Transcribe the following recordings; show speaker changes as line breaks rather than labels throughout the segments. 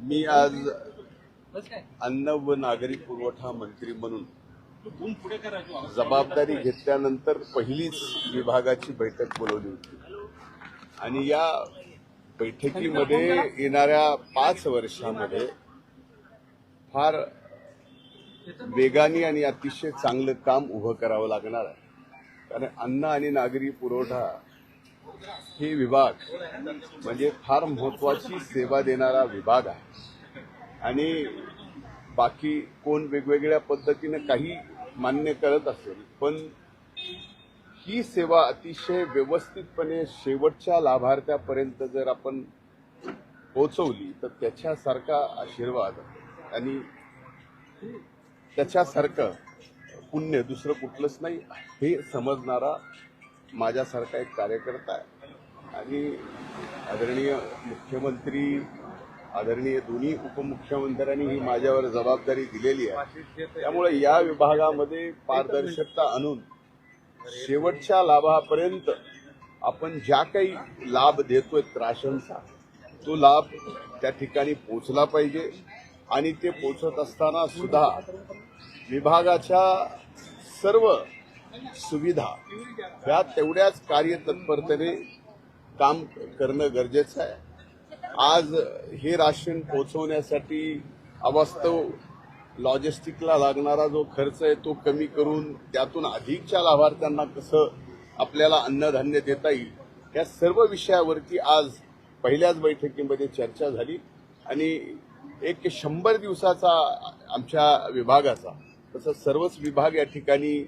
मी आज अन्न व नागरी पुरवठा मंत्री म्हणून जबाबदारी घेतल्यानंतर पहिलीच विभागाची बैठक बोलवली होती. आणि या बैठकीमध्ये येणाऱ्या पाच वर्षामध्ये फार वेगाने आणि अतिशय चांगलं काम उभं करावं लागणार आहे. कारण अन्न आणि नागरी पुरवठा हे विभाग म्हणजे फार महत्वाची सेवा देणारा विभाग आहे. आणि बाकी कोण वेगवेगळ्या पद्धतीनं काही मान्य करत असेल पण ही सेवा अतिशय व्यवस्थितपणे शेवटच्या लाभार्थ्यापर्यंत जर आपण पोहोचवली तर त्याच्यासारखा आशीर्वाद आणि त्याच्यासारखं पुण्य दुसरं कुठलंच नाही हे समजणारा माझ्यासारखा एक कार्यकर्ता आहे. आणि आदरणीय मुख्यमंत्री आदरणीय दोन्ही उपमुख्यमंत्र्यांनी ही माझ्यावर जबाबदारी दिलेली आहे. त्यामुळे या विभागामध्ये पारदर्शकता आणून शेवटच्या लाभापर्यंत आपण ज्या काही लाभ देतोय राशनचा तो लाभ त्या ठिकाणी पोचला पाहिजे. आणि ते पोचत असताना सुद्धा विभागाच्या सर्व सुविधा ह्या तेवढ्याच कार्यतत्परतेने काम करणं गरजेचं आहे. आज हे राशन पोहोचवण्यासाठी अवास्तव लॉजिस्टिकला लागणारा जो खर्च आहे तो कमी करून त्यातून अधिकच्या लाभार्थ्यांना कसं आपल्याला अन्नधान्य देता येईल या सर्व विषयावरती आज पहिल्याच बैठकीमध्ये चर्चा झाली आणि एक शंभर दिवसाचा आमच्या विभागाचा तसं सर्वच विभाग या ठिकाणी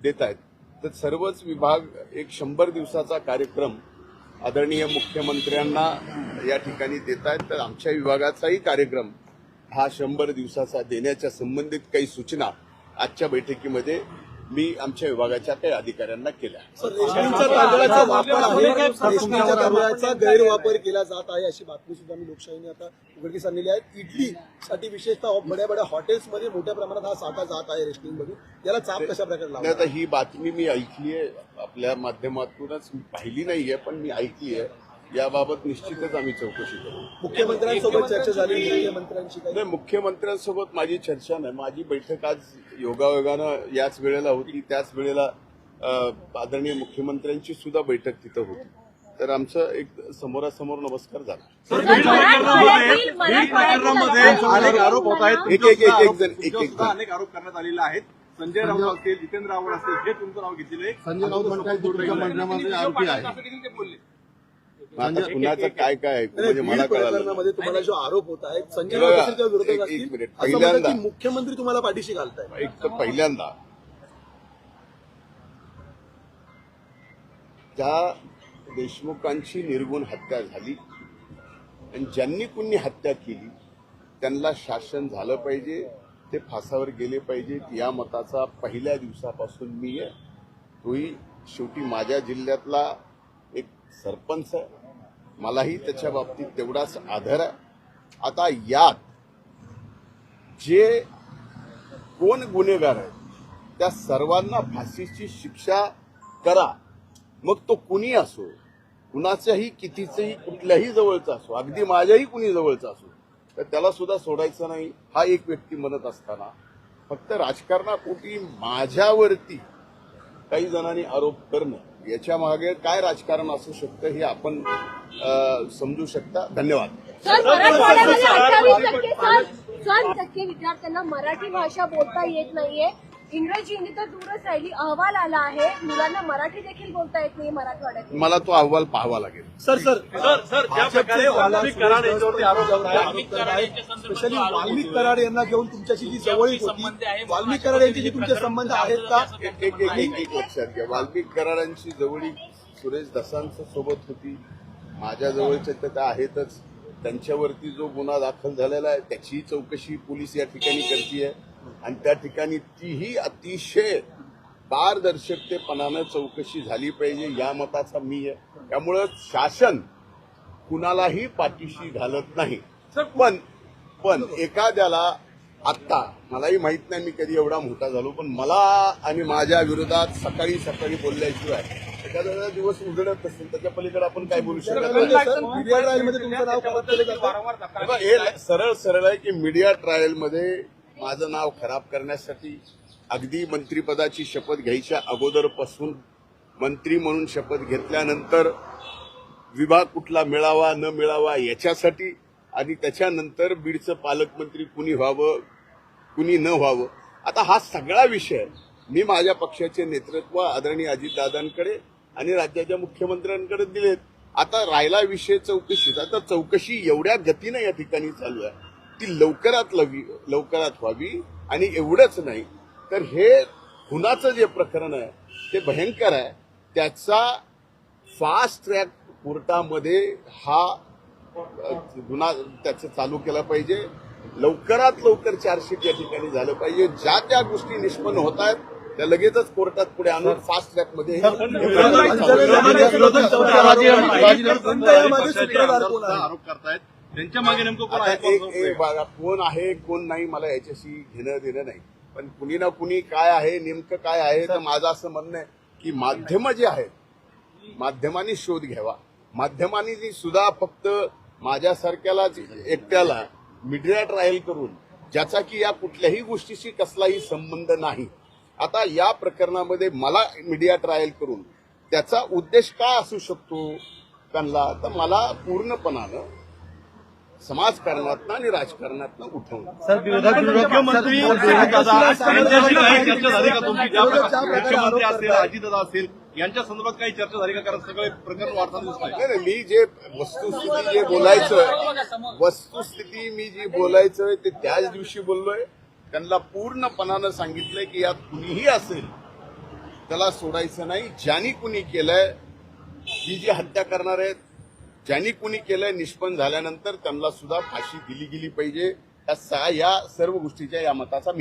देत आहेत तर सर्वच विभाग एक शंभर दिवसाचा कार्यक्रम आदरणीय मुख्यमंत्र्यांना या ठिकाणी देत आहेत तर आमच्या विभागाचाही कार्यक्रम हा शंभर दिवसाचा देण्याच्या संबंधित काही सूचना आजच्या बैठकीमध्ये मी आमच्या विभागाच्या काही अधिकाऱ्यांना केल्या.
तांदळाचा वापर आहे रेशनिंगच्या तांदळाचा गैरवापर केला जात आहे अशी बातमी सुद्धा मी लोकशाहीने आता उघडकीस आणलेली आहे. इडलीसाठी विशेषतः बड्या बड्या हॉटेल्समध्ये मोठ्या प्रमाणात हा साठा जात आहे रेशनिंगमधून याला चाप कशा प्रकारे
आता ही बातमी मी ऐकली आहे आपल्या माध्यमातूनच मी पाहिली नाहीये पण मी ऐकली आहे याबाबत निश्चितच आम्ही चौकशी करू.
मुख्यमंत्र्यांसोबत चर्चा झाली मुख्यमंत्र्यांशी
नाही मुख्यमंत्र्यांसोबत माझी चर्चा नाही. माझी बैठक आज योगायोगानं याच वेळेला होती. त्याच वेळेला आदरणीय मुख्यमंत्र्यांची सुद्धा बैठक तिथं होती. तर आमचं एक समोरासमोर नमस्कार झाला.
आरोप होत आहेत
एक- एक- एक- एक जण, एक- एक.
अनेक आरोप करण्यात आलेले आहेत. संजय राऊत असतील जितेंद्र आव्हाड असतील हे तुमचं नाव घेतलेलं आहे.
संजय राऊत म्हणतात आरोपी आहे.
आता कुणाचं काय काय ऐकू म्हणजे मला कळालं
प्रकरणामध्ये तुम्हाला जो आरोप होत आहे संजय
बघा,
राऊत असेल किंवा
एक-
विरोधक
एक
असतील
मिनिट.
असं म्हणतात
पहिल्यांदा-
की मुख्यमंत्री तुम्हाला पाठीशी घालताय
एक तर पहिल्यांदा त्या देशमुखांची निर्गुण हत्या झाली आणि ज्यांनी कुणी हत्या केली त्यांना शासन झालं पाहिजे ते फासावर गेले पाहिजेत या मताचा पहिल्या दिवसापासून मी आहे. तोही शेवटी माझ्या जिल्ह्यातला एक सरपंच आहे. मलाही त्याच्या बाबतीत तेवढाच आदर आहे. आता यात जे कोण गुन्हेगार आहेत त्या सर्वांना फाशीची शिक्षा करा. मग तो कुणी असो कुणाच्याही कितीचंही कुठल्याही जवळचा असो अगदी माझ्याही कुणी जवळचा असो तर त्याला सुद्धा सोडायचं नाही हा एक व्यक्ती म्हणत असताना. फक्त राजकारणापोटी माझ्यावरती काही जणांनी आरोप करणं याच्या मागे काय राजकारण असू शकतं हे आपण समजू शकता धन्यवाद
टक्के विद्यार्थ्यांना मराठी भाषा बोलता येत नाहीये इंग्रजी हिंदी तर दूरच राहिली अहवाल आला आहे. मुलांना मराठी देखील बोलता येत नाही मराठवाड्यात
मला तो अहवाल पाहावा लागेल.
Sir sir.
सर सर ज्या प्रकारे वाल्मिक कराड यांच्यावरती आरोप आहे
स्पेशली वाल्मिक कराड यांना घेऊन तुमच्याशी जी जवळीक होती वाल्मिक कराड यांचे जे तुमचे संबंध आहेत का?
एक एक एक लक्षात घ्या वाल्मिक करारांची जवळी सुरेश दसांचं सोबत होती. माझ्या जवळचे तर त्या आहेतच. त्यांच्यावरती जो गुन्हा दाखल झालेला आहे त्याचीही चौकशी पोलीस या ठिकाणी करते आणि त्या ठिकाणी तीही अतिशय पारदर्शकतेपणानं चौकशी झाली पाहिजे या मताचा मी आहे. त्यामुळं शासन कुणालाही पाठीशी घालत नाही. पण पण एखाद्याला आत्ता मलाही माहीत नाही मी कधी एवढा मोठा झालो पण मला आणि माझ्या विरोधात सकाळी सकाळी बोलल्याशिवाय एखाद्या दिवस उजळत असेल त्याच्या पलीकडे आपण काय बोलू शकत हे ल- सरळ सरळ आहे की मीडिया ट्रायलमध्ये माझं नाव खराब करण्यासाठी अगदी मंत्रिपदाची शपथ घ्यायच्या अगोदरपासून मंत्री म्हणून शपथ घेतल्यानंतर विभाग कुठला मिळावा न मिळावा याच्यासाठी आणि त्याच्यानंतर बीडचं पालकमंत्री कुणी व्हावं कुणी न व्हावं आता हा सगळा विषय मी माझ्या पक्षाचे नेतृत्व आदरणीय अजितदादांकडे आणि राज्याच्या मुख्यमंत्र्यांकडे दिलेत. आता राहिला विषय चौकशीचा तर चौकशी एवढ्या गतीनं या ठिकाणी चालू आहे. ती लवकरात लवी लवकरात व्हावी आणि एवढंच नाही तर हे खुनाचं जे प्रकरण आहे ते भयंकर आहे त्याचा फास्ट ट्रॅक कोर्टामध्ये हा गुन्हा त्याचं चालू केला पाहिजे लवकरात लवकर चार्जशीट या ठिकाणी झालं पाहिजे ज्या त्या गोष्टी निष्पन्न होत आहेत त्या लगेचच कोर्टात पुढे आणून फास्ट हे- हे
कोण आहे
आरोप करतायत त्यांच्या मागे नेमकं कोण
आता
आहे
एक एक बघा कोण आहे कोण नाही मला याच्याशी घेणं देणं नाही. पण कुणी ना कुणी काय आहे नेमकं काय आहे तर माझं असं म्हणणं आहे की माध्यमं जे आहेत माध्यमांनी शोध घ्यावा. माध्यमांनी सुद्धा फक्त माझ्यासारख्यालाच एकट्याला मीडिया ट्रायल करून ज्याचा की या कुठल्याही गोष्टीशी कसलाही संबंध नाही. आता या प्रकरणामध्ये मला मीडिया ट्रायल करून त्याचा उद्देश काय असू शकतो त्यांना? तर मला पूर्णपणानं समाजकारणातनं आणि राजकारणातनं उठवणं.
मुख्यमंत्री असेल अजितदादा असेल यांच्या संदर्भात काही चर्चा झाली का? कारण सगळे प्रकरण वाढताना दिसत
नाही नाही, मी जे वस्तुस्थिती जे बोलायचं वस्तुस्थिती मी जी बोलायचं ते त्याच दिवशी बोललोय. त्यांना पूर्णपणानं सांगितलंय की यात कुणीही असेल त्याला सोडायचं नाही. ज्यांनी कुणी केलंय ही जी हत्या करणार आहेत ज्यांनी कुणी केलंय निष्पन्न झाल्यानंतर त्यांना सुद्धा फाशी दिली गेली पाहिजे. या सा- सर्व गोष्टीच्या या मताचा मी